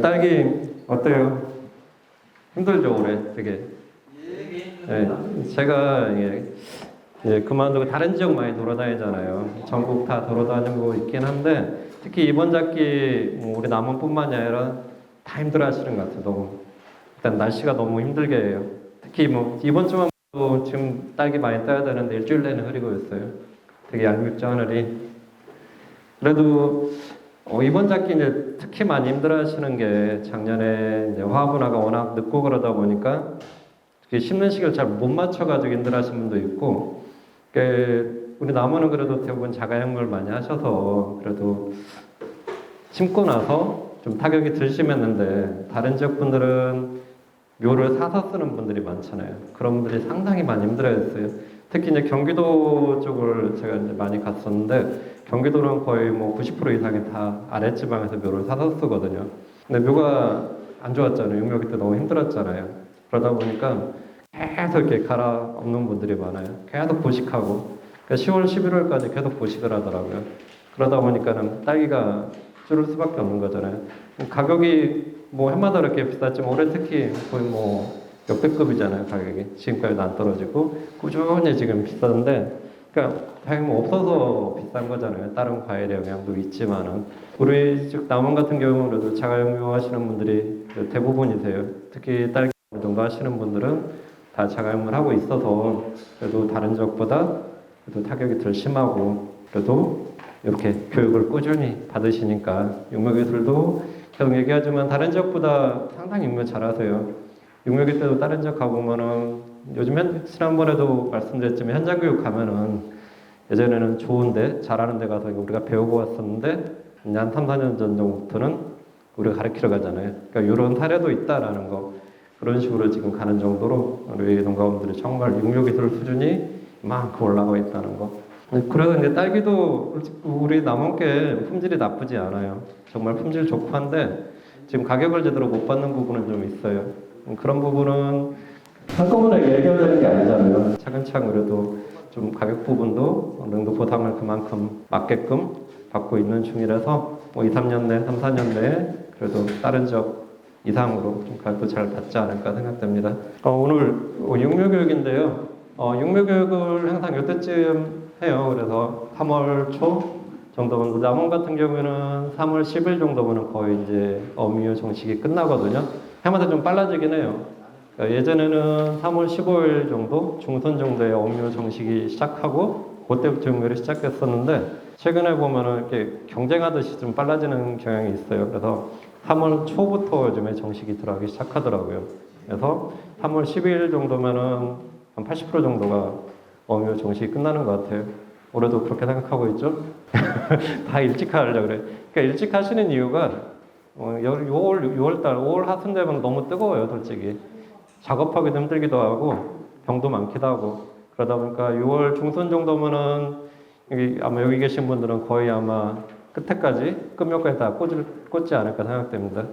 딸기 어때요? 힘들죠 올해 되게. 네, 제가 이게 이제 그만두고 다른 지역 많이 돌아다니잖아요. 전국 다 돌아다니고 있긴 한데 특히 이번 작기 뭐 우리 남원뿐만이 아니라 다 힘들어하시는 것 같아요. 너무 일단 날씨가 너무 힘들게 해요. 특히 뭐 이번 주만 도 지금 딸기 많이 따야 되는데 일주일 내내 흐리고 있어요. 되게 얄밉죠 하늘이. 그래도 어, 이번 작기 이제 특히 많이 힘들어 하시는 게 작년에 이제 화분화가 워낙 늦고 그러다 보니까 심는 시기를 잘 못 맞춰가지고 힘들어하시는 분도 있고, 그 우리 나무는 그래도 대부분 자가용물 많이 하셔서 그래도 심고 나서 좀 타격이 덜 심했는데 다른 지역 분들은 묘를 사서 쓰는 분들이 많잖아요. 그런 분들이 상당히 많이 힘들어했어요. 특히 이제 경기도 쪽을 제가 이제 많이 갔었는데 경기도는 거의 뭐 90% 이상이 다 아랫지방에서 묘를 사서 쓰거든요. 근데 묘가 안 좋았잖아요. 육묘기 때 너무 힘들었잖아요. 그러다 보니까 계속 이렇게 갈아 엎는 분들이 많아요. 계속 보식하고 그러니까 10월, 11월까지 계속 보식을 하더라고요. 그러다 보니까는 딸기가 줄을 수밖에 없는 거잖아요. 가격이 뭐 해마다 이렇게 비쌌지만 올해 특히 거의 뭐 역대급이잖아요 가격이 지금까지도 안 떨어지고 꾸준히 지금 비싼데 그러니까 당연히 뭐 없어서 비싼 거잖아요 다른 과일의 영향도 있지만은 우리 즉 남원 같은 경우는 자가용료 하시는 분들이 대부분이세요 특히 딸기 정도 하시는 분들은 다 자가용을 하고 있어서 그래도 다른 지역보다 그래도 타격이 덜 심하고 그래도 이렇게 교육을 꾸준히 받으시니까 육묘기술도 계속 얘기하지만 다른 지역보다 상당히 육묘 잘하세요. 육묘기 때도 다른 지역 가보면은 요즘 현, 지난번에도 말씀드렸지만 현장 교육 가면은 예전에는 좋은데 잘하는 데 가서 우리가 배우고 왔었는데 한 3, 4년 전 정도부터는 우리가 가르치러 가잖아요. 그러니까 이런 사례도 있다라는 거 그런 식으로 지금 가는 정도로 우리 농가분들이 정말 육묘기술 수준이 이만큼 올라가 있다는 거. 그래서 이제 딸기도 우리 남원께 품질이 나쁘지 않아요. 정말 품질 좋고 한데 지금 가격을 제대로 못 받는 부분은 좀 있어요. 그런 부분은 한꺼번에 얘기하자는 게 아니잖아요. 차근차근 그래도 좀 가격 부분도 정도 보상을 그만큼 맞게끔 받고 있는 중이라서 뭐 2, 3년 내, 3, 4년 내에 그래도 다른 지역 이상으로 좀 가격도 잘 받지 않을까 생각됩니다. 어, 오늘 어, 육묘 교육인데요. 어, 육묘 교육을 항상 이때쯤 해요. 그래서 3월 초 정도면 남원 같은 경우에는 3월 10일 정도면 거의 이제 어미유 정식이 끝나거든요. 해마다 좀 빨라지긴 해요. 그러니까 예전에는 3월 15일 정도 중순 정도에 어미유 정식이 시작하고 그때부터 육묘를 시작했었는데 최근에 보면은 이렇게 경쟁하듯이 좀 빨라지는 경향이 있어요. 그래서 3월 초부터 요즘에 정식이 들어가기 시작하더라고요. 그래서 3월 10일 정도면은 한 80% 정도가 어미유 정식이 끝나는 것 같아요. 올해도 그렇게 생각하고 있죠? 다 일찍 하려고 그래. 그러니까 일찍 하시는 이유가 어, 6월, 6월 달, 5월 하순 되면 너무 뜨거워요, 솔직히. 작업하기도 힘들기도 하고 병도 많기도 하고 그러다 보니까 6월 중순 정도면은 여기 아마 여기 계신 분들은 거의 아마 끝에까지 끝몇까지 다 꽂을, 꽂지 않을까 생각됩니다.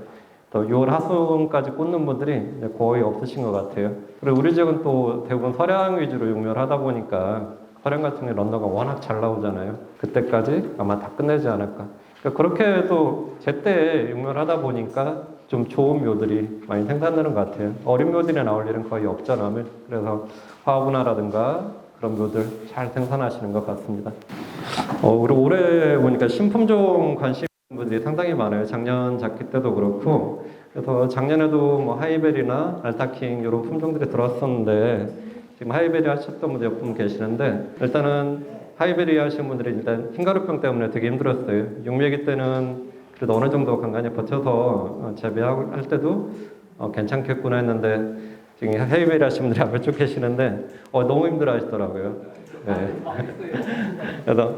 또 6월 하순까지 꽂는 분들이 거의 없으신 것 같아요. 그리고 우리 지역은 또 대부분 서량 위주로 육묘를 하다 보니까 서량 같은 경우 런너가 워낙 잘 나오잖아요. 그때까지 아마 다 끝내지 않을까. 그러니까 그렇게 해도 제때 육묘를 하다 보니까 좀 좋은 묘들이 많이 생산되는 것 같아요. 어린 묘들이 나올 일은 거의 없잖아요. 그래서 화분화라든가 그런 묘들 잘 생산하시는 것 같습니다. 어, 우리 올해 보니까 신품종 관심 분들이 상당히 많아요. 작년 작기 때도 그렇고 그래서 작년에도 뭐 하이베리나 알타킹 이런 품종들이 들어왔었는데 지금 하이베리 하셨던 분들 몇분 계시는데 일단은 하이베리 하시는 분들이 일단 흰가루병 때문에 되게 힘들었어요. 육매기 때는 그래도 어느 정도 간간히 버텨서 어, 재배할 때도 어, 괜찮겠구나 했는데 지금 하이베리 하시는 분들이 앞에 쭉 계시는데 어, 너무 힘들어 하시더라고요. 네. 그래서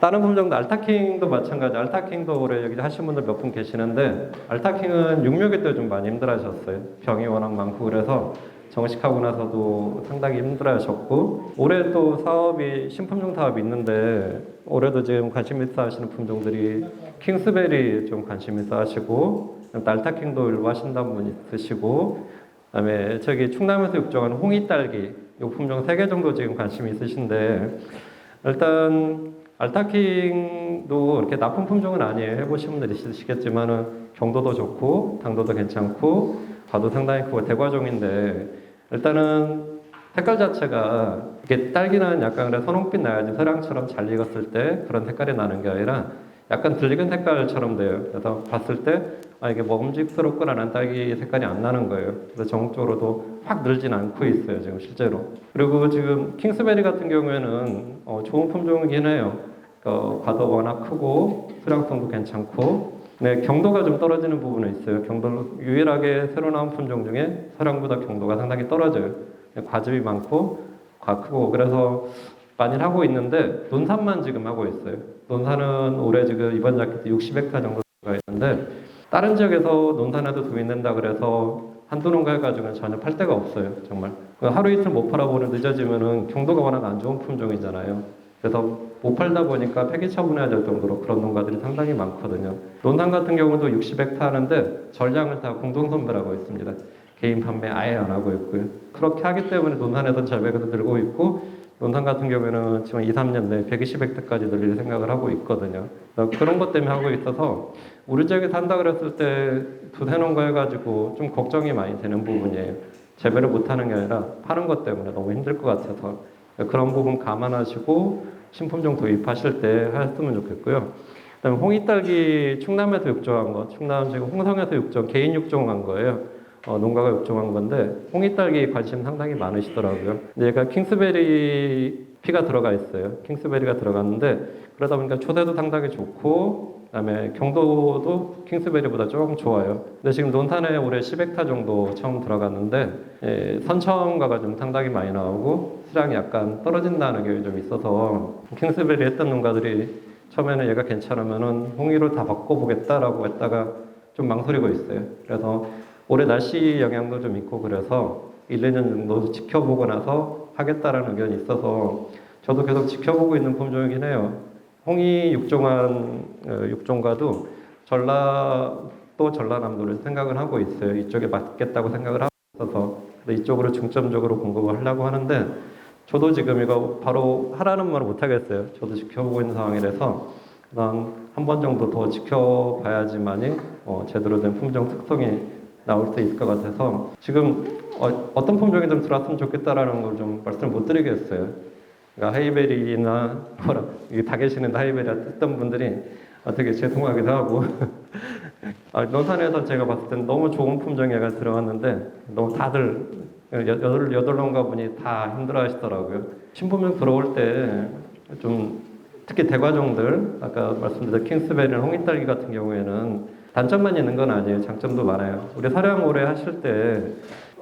다른 품종도 알타킹도 마찬가지. 알타킹도 올해 여기 하신 분들 몇 분 계시는데 알타킹은 육묘기 때 좀 많이 힘들어하셨어요. 병이 워낙 많고 그래서 정식하고 나서도 상당히 힘들어하셨고 올해 또 사업이 신품종 사업이 있는데 올해도 지금 관심 있어 하시는 품종들이 킹스베리 좀 관심 있어 하시고 알타킹도 일부 하신다는 분 있으시고 그다음에 저기 충남에서 육종하는 홍이딸기 요 품종 세개 정도 지금 관심이 있으신데 일단 알타킹도 이렇게 나쁜 품종은 아니에요. 해보신 분들 있으시겠지만은 경도도 좋고 당도도 괜찮고 과도 상당히 크고 대과종인데 일단은 색깔 자체가 이게 딸기는 약간 그래 선홍빛 나야지 서량처럼 잘 익었을 때 그런 색깔이 나는 게 아니라 약간 들익은 색깔처럼 돼요. 그래서 봤을 때 아, 이게 먹음직스럽구나라는 딸기 색깔이 안 나는 거예요. 그래서 전국적으로도 확 늘진 않고 있어요, 지금 실제로. 그리고 지금 킹스베리 같은 경우에는 어, 좋은 품종이긴 해요. 어, 과도 워낙 크고 수량성도 괜찮고 네, 경도가 좀 떨어지는 부분은 있어요. 경도 유일하게 새로 나온 품종 중에 서량보다 경도가 상당히 떨어져요. 과즙이 많고 과 크고 그래서 많이 하고 있는데 논산만 지금 하고 있어요. 논산은 올해 지금 이번 작기 때 60헥타 정도 가 있는데 다른 지역에서 논산에도 도입된다 그래서 한두 농가 해가지고는 전혀 팔 데가 없어요. 정말 하루 이틀 못 팔아보는 늦어지면은 경도가 워낙 안 좋은 품종이잖아요. 그래서 못 팔다 보니까 폐기 처분해야 될 정도로 그런 농가들이 상당히 많거든요. 논산 같은 경우도 60헥타 하는데 전량을 다 공동 선별하고 있습니다. 개인 판매 아예 안 하고 있고요. 그렇게 하기 때문에 논산에서 절벽에도 늘고 있고 논산 같은 경우에는 지금 2, 3년 내에 120헥타까지 늘릴 생각을 하고 있거든요. 그래서 그런 것 때문에 하고 있어서 우리 지역에 산다 그랬을 때 두세 농가 해가지고 좀 걱정이 많이 되는 부분이에요. 재배를 못하는 게 아니라 파는 것 때문에 너무 힘들 것 같아서 그런 부분 감안하시고 신품종 도입하실 때 하셨으면 좋겠고요. 그다음에 홍이딸기 충남에서 육종한 거, 충남 지금 홍성에서 육종 개인 육종한 거예요. 어, 농가가 육종한 건데 홍이딸기 관심 상당히 많으시더라고요. 얘가 킹스베리 피가 들어가 있어요. 킹스베리가 들어갔는데 그러다 보니까 초대도 상당히 좋고 그다음에 경도도 킹스베리보다 조금 좋아요. 근데 지금 논산에 올해 10헥타 정도 처음 들어갔는데 예, 선청가가 좀 상당히 많이 나오고 수량이 약간 떨어진다는 게 좀 있어서 킹스베리 했던 농가들이 처음에는 얘가 괜찮으면은 홍이로 다 바꿔보겠다라고 했다가 좀 망설이고 있어요. 그래서 올해 날씨 영향도 좀 있고 그래서 1, 2년 정도 지켜보고 나서 하겠다라는 의견이 있어서 저도 계속 지켜보고 있는 품종이긴 해요. 홍이 육종한 어, 육종과도 전라도 전라남도를 생각을 하고 있어요. 이쪽에 맞겠다고 생각을 하고 있어서 이쪽으로 중점적으로 공급을 하려고 하는데 저도 지금 이거 바로 하라는 말을 못 하겠어요. 저도 지켜보고 있는 상황이라서 한번 정도 더 지켜봐야지만이 어, 제대로 된 품종 특성이 나올 수 있을 것 같아서 지금 어, 떤 품종이 좀 들어왔으면 좋겠다라는 걸 좀 말씀을 못 드리겠어요. 그러니까 하이베리나 뭐라 다 계시는 하이베리 했던 분들이 아, 되게 죄송하기도 하고 아, 논산에서 제가 봤을 땐 너무 좋은 품종이가 들어왔는데 너무 다들 여덟 여덟 농가 분이 다 힘들어하시더라고요. 신품종 들어올 때좀 특히 대과종들 아까 말씀드린 킹스베리나 홍이딸기 같은 경우에는 단점만 있는 건 아니에요. 장점도 많아요. 우리 사량 오래 하실 때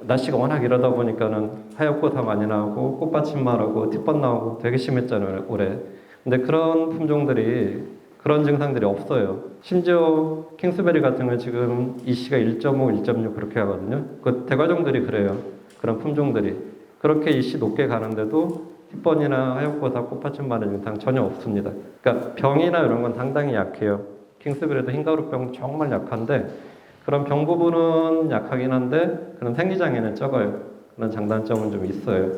날씨가 워낙 이러다 보니까는 하얗고 다 많이 나오고 꽃받침만 하고 뒷밭 나오고 되게 심했잖아요 올해. 근데 그런 품종들이 그런 증상들이 없어요. 심지어 킹스베리 같은 경우 지금 이씨가 1.5, 1.6 그렇게 하거든요. 그 대과종들이 그래요. 그런 품종들이 그렇게 이씨 높게 가는데도 hit번이나 하얗고사 꽃받침 마른 증상 전혀 없습니다. 그러니까 병이나 이런 건 상당히 약해요. 킹스베리도 흰가루병 정말 약한데 그런 병 부분은 약하긴 한데 그런 생리장애는 적어요. 그런 장단점은 좀 있어요.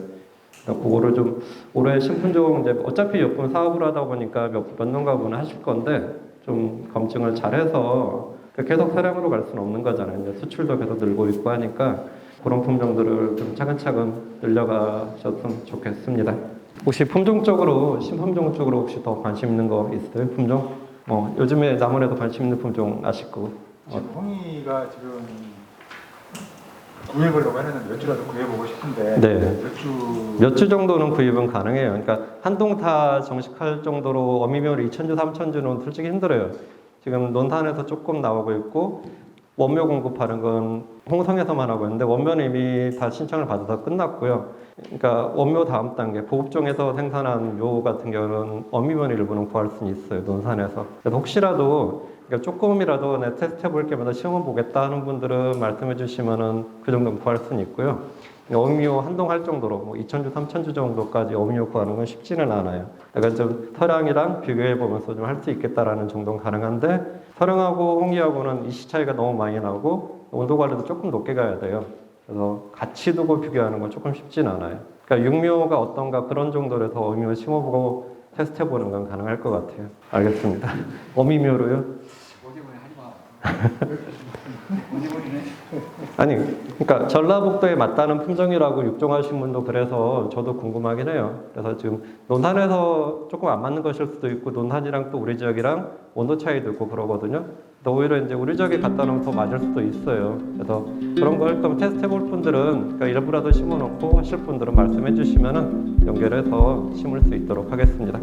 그러니까 그거를 좀 올해 신품종 이제 어차피 몇분 사업을 하다 보니까 몇, 몇 년가분은 하실 건데 좀 검증을 잘해서 계속 사량으로 갈 수는 없는 거잖아요. 수출도 계속 늘고 있고 하니까 그런 품종들을 좀 차근차근 늘려가셨으면 좋겠습니다. 혹시 품종 쪽으로 신품종 쪽으로 혹시 더 관심 있는 거 있어요? 품종? 뭐 요즘에 나물에도 관심 있는 품종 아실 거고. 지금 홍이가 지금 구해보려고 했는데 몇 주라도 구해보고 싶은데 네. 몇 주? 몇 주 정도는 구입은 가능해요. 그러니까 한동 다 정식할 정도로 어미묘를 2,000주, 3,000주는 솔직히 힘들어요. 지금 논산에서 조금 나오고 있고 원묘 공급하는 건 홍성에서만 하고 있는데 원묘는 이미 다 신청을 받아서 끝났고요. 그러니까 원묘 다음 단계 보급종에서 생산한 묘 같은 경우는 어미묘는 일부는 구할 수는 있어요. 논산에서. 그래서 혹시라도 그러니까 조금이라도 내 테스트 해볼 게마다 시험을 보겠다 하는 분들은 말씀해 주시면은 그 정도는 구할 수는 있고요. 어미묘 한동 할 정도로 뭐 2,000주, 3,000주 정도까지 어미묘 구하는 건 쉽지는 않아요. 약간 좀 서량이랑 비교해 보면서 좀 할 수 있겠다라는 정도는 가능한데 서량하고 홍기하고는 이시 차이가 너무 많이 나고 온도 관리도 조금 높게 가야 돼요. 그래서 같이 두고 비교하는 건 조금 쉽진 않아요. 그러니까 육묘가 어떤가 그런 정도로 더 어미묘 심어보고 테스트 해보는 건 가능할 것 같아요. 알겠습니다. 어미묘로요? 아니, 그러니까 전라북도에 맞다는 품종이라고 육종하신 분도 그래서 저도 궁금하긴 해요. 그래서 지금 논산에서 조금 안 맞는 것일 수도 있고 논산이랑 또 우리 지역이랑 온도 차이도 있고 그러거든요. 또 오히려 이제 우리 지역에 갖다 놓으면 더 맞을 수도 있어요. 그래서 그런 걸 좀 테스트 해볼 분들은 그러니까 일부라도 심어놓고 하실 분들은 말씀해 주시면은 연결해서 심을 수 있도록 하겠습니다.